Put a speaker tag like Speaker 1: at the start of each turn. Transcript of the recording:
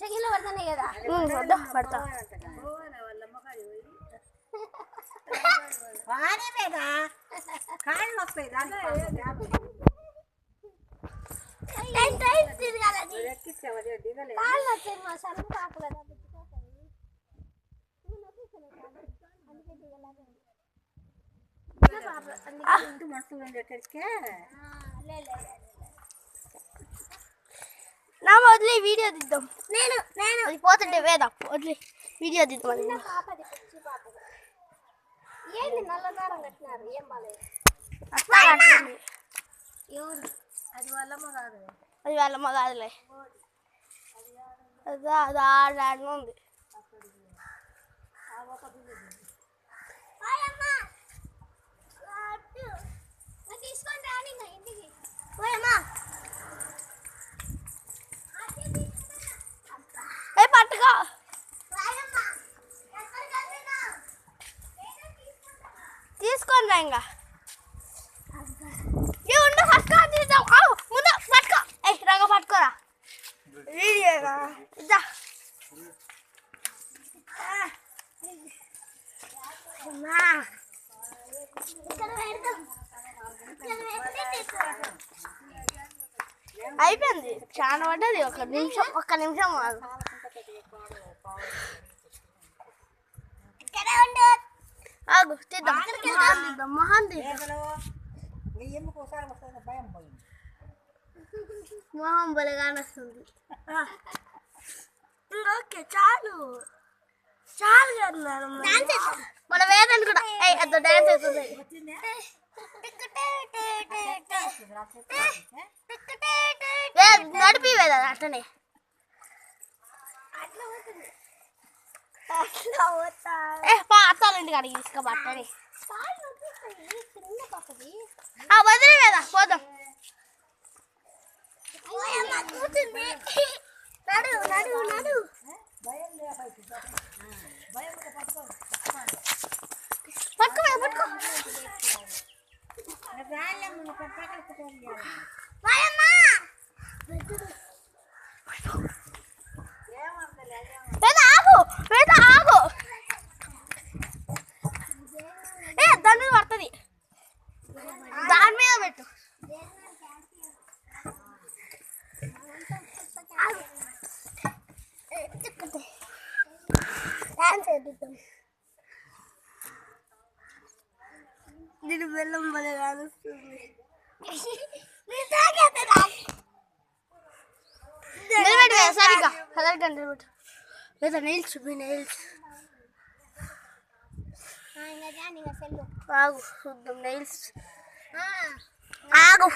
Speaker 1: సెకండ్లో పడతానే కదా
Speaker 2: వద్దా పడతా
Speaker 3: వాడేమేగా కాళ్ళు నొప్పాయి దాంట్లో
Speaker 1: టైం టైం తిరగాలని
Speaker 2: వదిలి వీడియో తీద్దాం
Speaker 1: నేను నేను.
Speaker 2: అది పోతుంటే వేద వదిలి వీడియో తీద్దాం అది.
Speaker 1: పాపది ఏంది నల్ల దారం కట్టినారు? ఏం బాలేదు
Speaker 2: అట్లా కట్టింది.
Speaker 1: ఎవరు? అది వాళ్ళమ్మ కాదు
Speaker 2: అది వాళ్ళ మగాదులే అది అది ఆడాడు ఉంది. ఉండు పట్టుకో తీద్దాం ఆవు ముందు పట్టుకో. ఏ రంగ పట్టుకోరా. వీడియోగా ఇద్దా.
Speaker 1: అమ్మా. ఇక్కడ పెడతాం. ఇక్కడ పెడితే తీసుకుంటాం
Speaker 2: అయిపోయింది. చాలా పడ్డది. ఒక నిమిషం ఒక్క నిమిషం ఆగు తీద్దాం మొహాన్ తీద్దాం మొహం బలగానే వస్తుంది ఓకే చాలు. చాలు కన్నారు మన వేదని కూడా. అదో డాన్స్ అవుతుంది నడిపి వేద అట్లనే.
Speaker 1: అట్లా పోతుంది. అట్లా పోతా.
Speaker 2: ఏ పా అత్తాలంటి కాడికి తీసుకో అట్టని
Speaker 1: కాళ్ళు నొప్పిస్తాయి చిన్న పాపది
Speaker 2: ఆ వదిలే వేద పోదాం.
Speaker 1: నడు నడు నడు.
Speaker 2: పట్టుకో పట్టుకో.
Speaker 3: రాళ్ళమ్మ పక్కన
Speaker 1: డాన్స్ చేద్దాం.
Speaker 2: దీని బెల్లం భలే కానుస్తుంది నిలబెట్టు సరిగ్గా నిలబెట్టు. మీ ఆగు చూద్దాం నెయిల్స్ ఆగు.